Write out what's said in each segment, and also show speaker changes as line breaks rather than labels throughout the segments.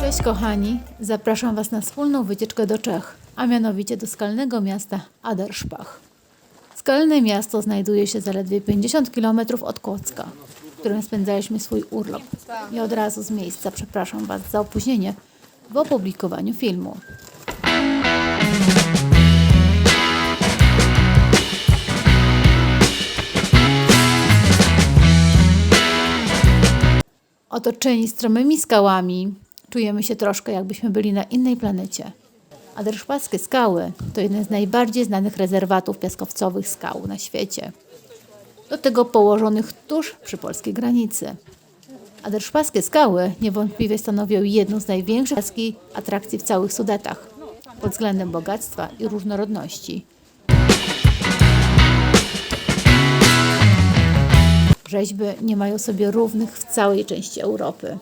Cześć kochani, zapraszam Was na wspólną wycieczkę do Czech, a mianowicie do skalnego miasta Aderszpach. Skalne miasto znajduje się zaledwie 50 km od Kłodzka, w którym spędzaliśmy swój urlop. I od razu z miejsca przepraszam Was za opóźnienie w opublikowaniu filmu. Otoczeni stromymi skałami, czujemy się troszkę jakbyśmy byli na innej planecie. A Derszpackie skały to jeden z najbardziej znanych rezerwatów piaskowcowych skał na świecie. Do tego położonych tuż przy polskiej granicy. A Derszpackie skały niewątpliwie stanowią jedną z największych atrakcji w całych Sudetach pod względem bogactwa i różnorodności. Rzeźby nie mają sobie równych w całej części Europy.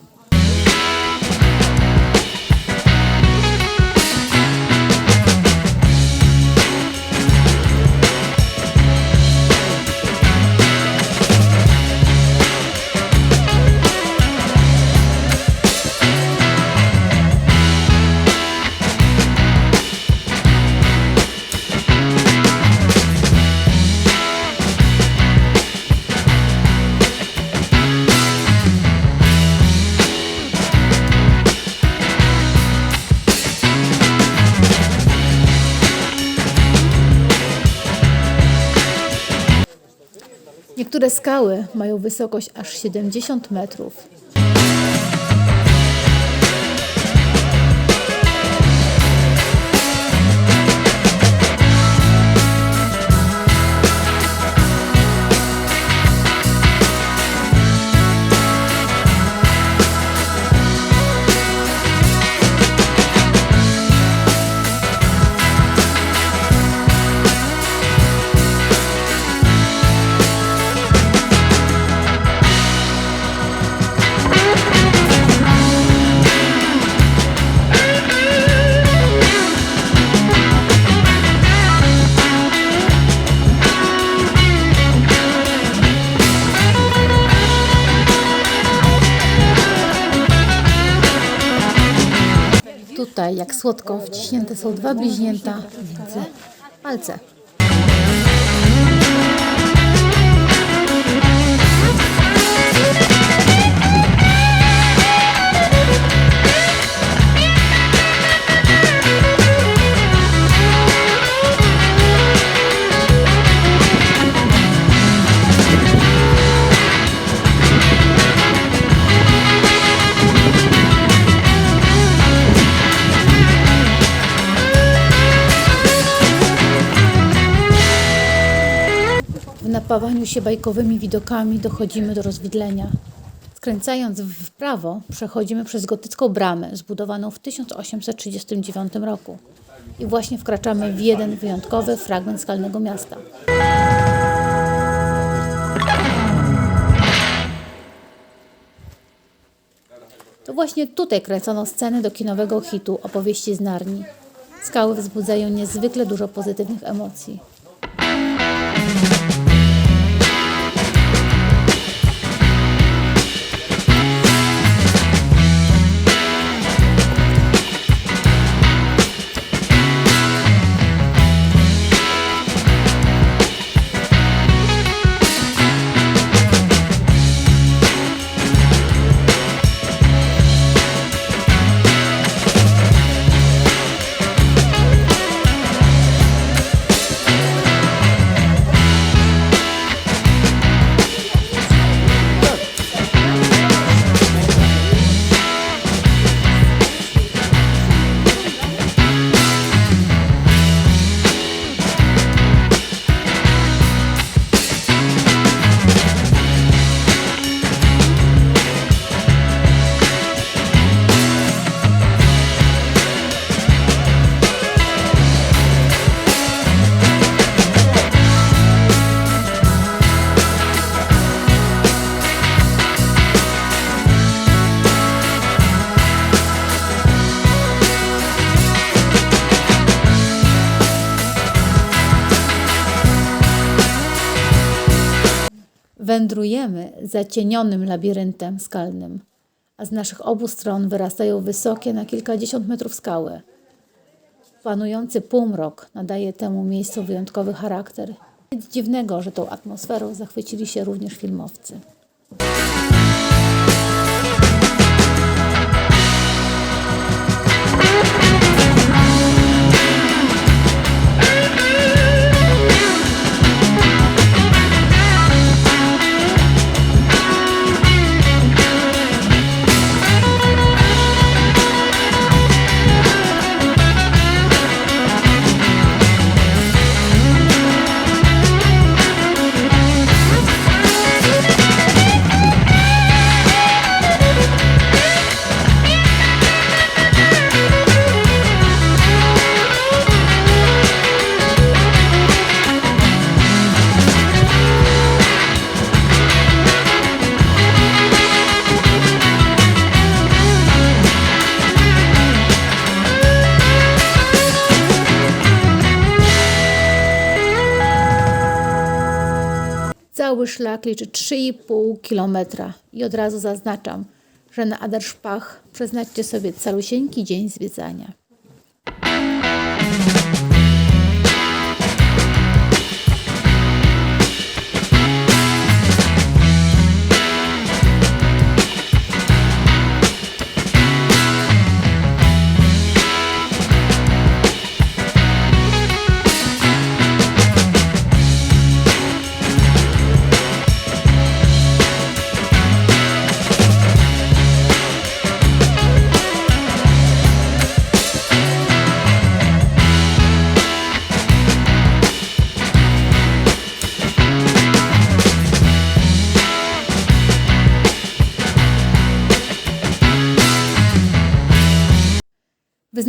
Skały mają wysokość aż 70 metrów. Jak słodko, wciśnięte są dwa bliźnięta między palce. W napawaniu się bajkowymi widokami dochodzimy do rozwidlenia. Skręcając w prawo, przechodzimy przez gotycką bramę zbudowaną w 1839 roku. I właśnie wkraczamy w jeden wyjątkowy fragment skalnego miasta. To właśnie tutaj kręcono sceny do kinowego hitu opowieści z Narni. Skały wzbudzają niezwykle dużo pozytywnych emocji. Wędrujemy zacienionym labiryntem skalnym, a z naszych obu stron wyrastają wysokie na kilkadziesiąt metrów skały. Panujący półmrok nadaje temu miejscu wyjątkowy charakter. Nic dziwnego, że tą atmosferą zachwycili się również filmowcy. Cały szlak liczy 3,5 kilometra i od razu zaznaczam, że na Aderszpach przeznaczcie sobie calusieńki dzień zwiedzania.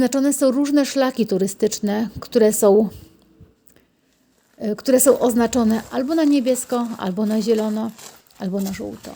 Wyznaczone są różne szlaki turystyczne, które są, y, które są oznaczone albo na niebiesko, albo na zielono, albo na żółto.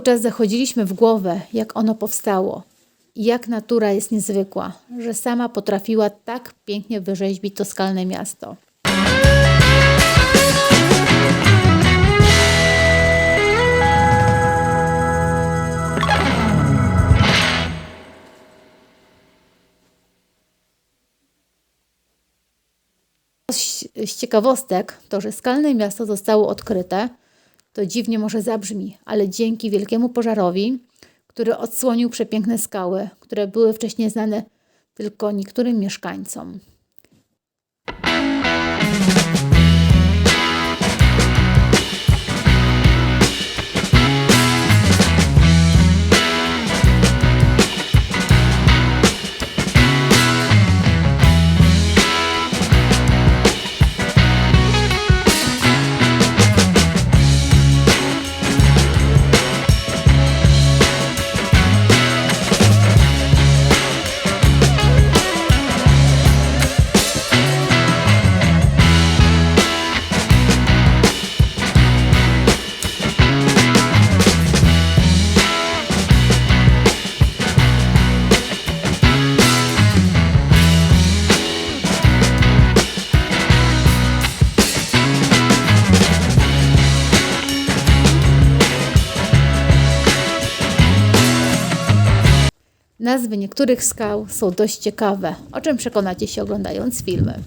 Cały czas zachodziliśmy w głowę, jak ono powstało jak natura jest niezwykła, że sama potrafiła tak pięknie wyrzeźbić to skalne miasto. Z ciekawostek to, że skalne miasto zostało odkryte, to dziwnie może zabrzmi, ale dzięki wielkiemu pożarowi, który odsłonił przepiękne skały, które były wcześniej znane tylko niektórym mieszkańcom. Nazwy niektórych skał są dość ciekawe, o czym przekonacie się oglądając filmy.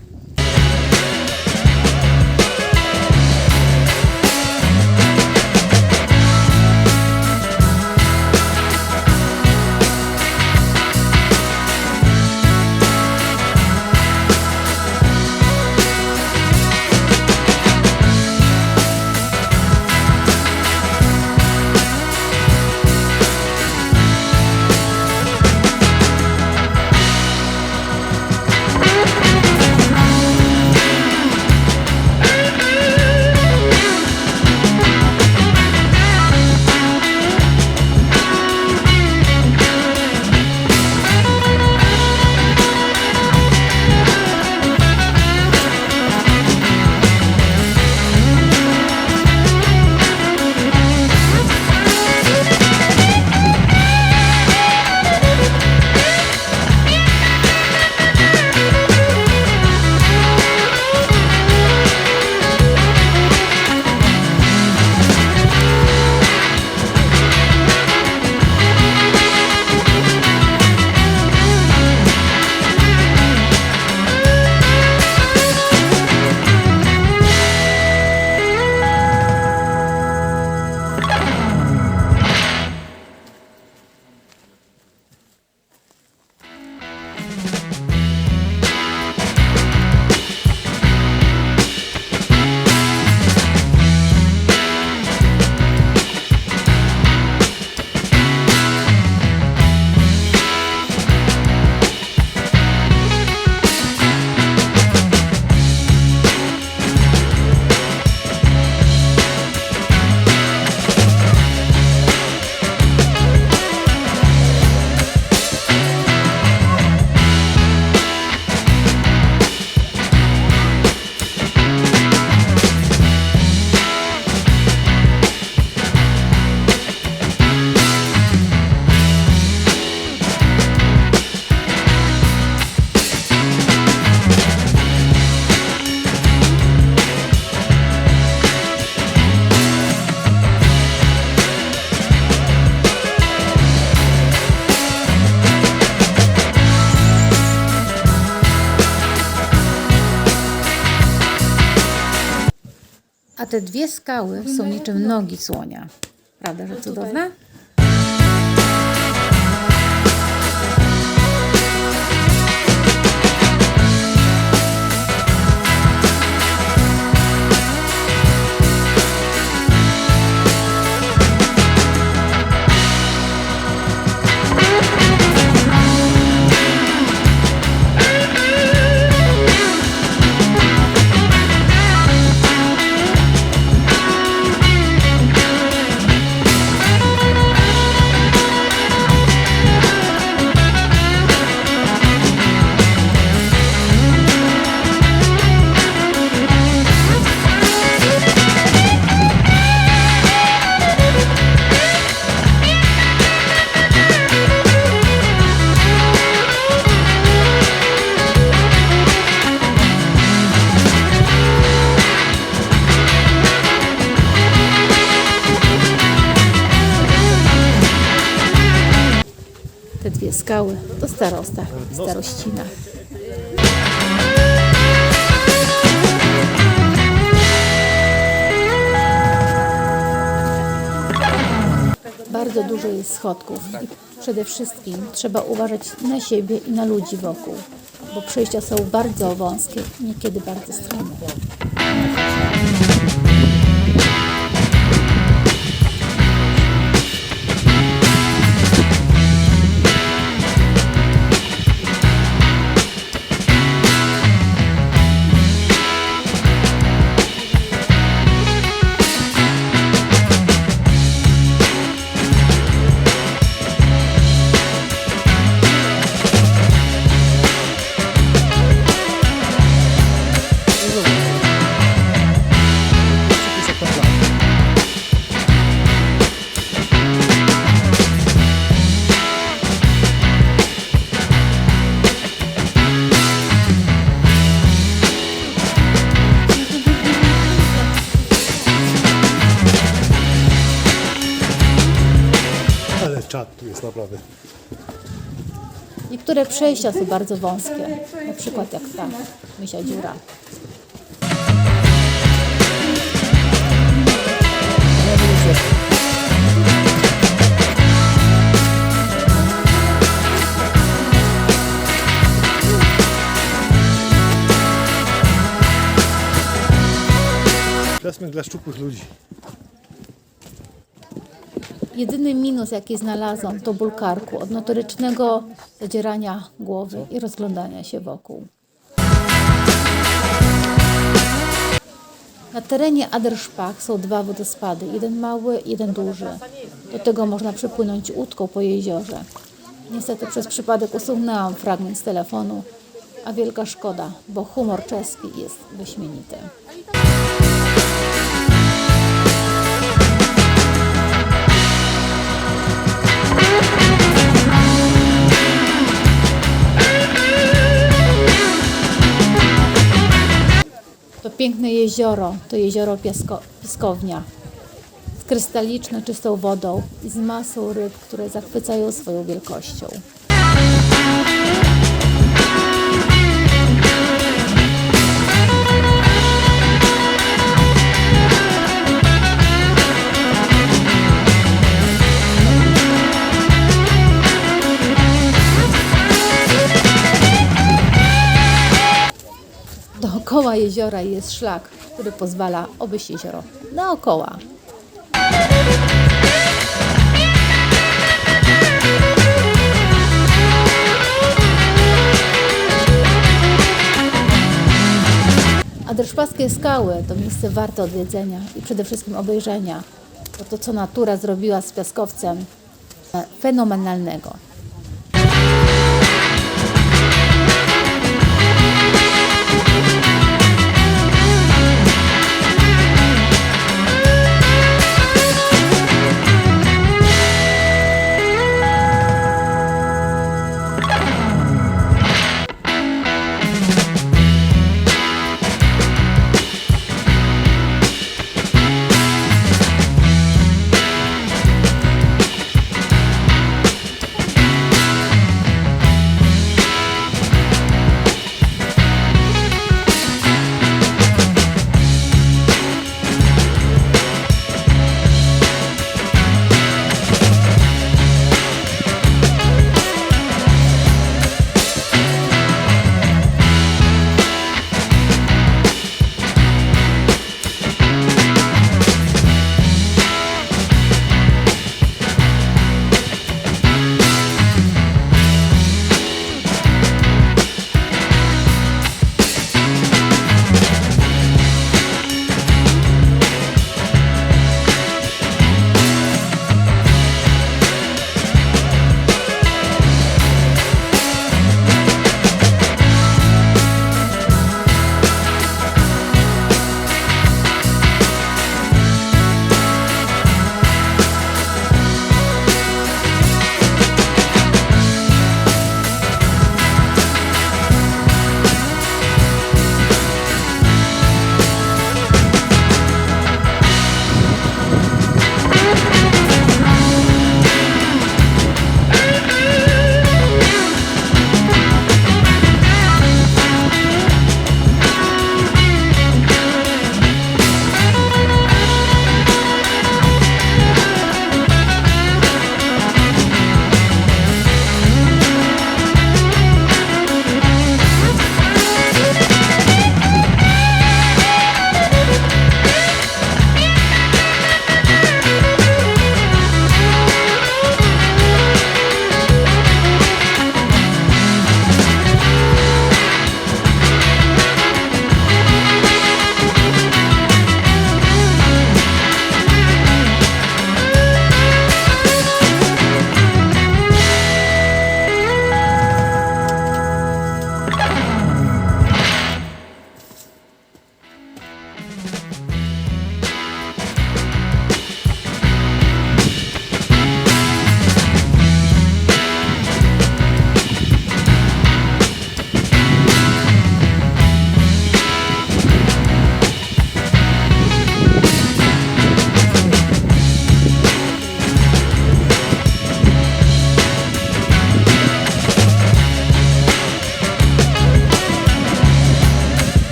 A te dwie skały są niczym nogi słonia. Prawda, że cudowne? Skały to starosta i starościna. Bardzo dużo jest schodków i przede wszystkim trzeba uważać na siebie i na ludzi wokół, bo przejścia są bardzo wąskie, niekiedy bardzo strome. Niektóre przejścia są bardzo wąskie, na przykład jak ta misia dziura.
Przesmyk dla szczupłych ludzi.
Jedyny minus, jaki znalazłam, to ból karku od notorycznego zadzierania głowy i rozglądania się wokół. Na terenie Aderszpach są dwa wodospady, jeden mały, jeden duży. Do tego można przepłynąć łódką po jeziorze. Niestety przez przypadek usunęłam fragment z telefonu, a wielka szkoda, bo humor czeski jest wyśmienity. Piękne jezioro, to jezioro Piasko, Piskownia. Z krystaliczną, czystą wodą i z masą ryb, które zachwycają swoją wielkością. Dookoła jeziora jest szlak, który pozwala obejść jezioro dookoła. Aderszpaskie skały to miejsce warte odwiedzenia i przede wszystkim obejrzenia. To to, co natura zrobiła z piaskowcem e, fenomenalnego.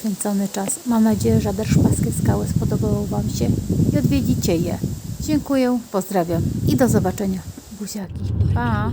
Poświęcony czas. Mam nadzieję, że Derszpaskie Skały spodobały Wam się i odwiedzicie je. Dziękuję, pozdrawiam i do zobaczenia. Buziaki. Pa!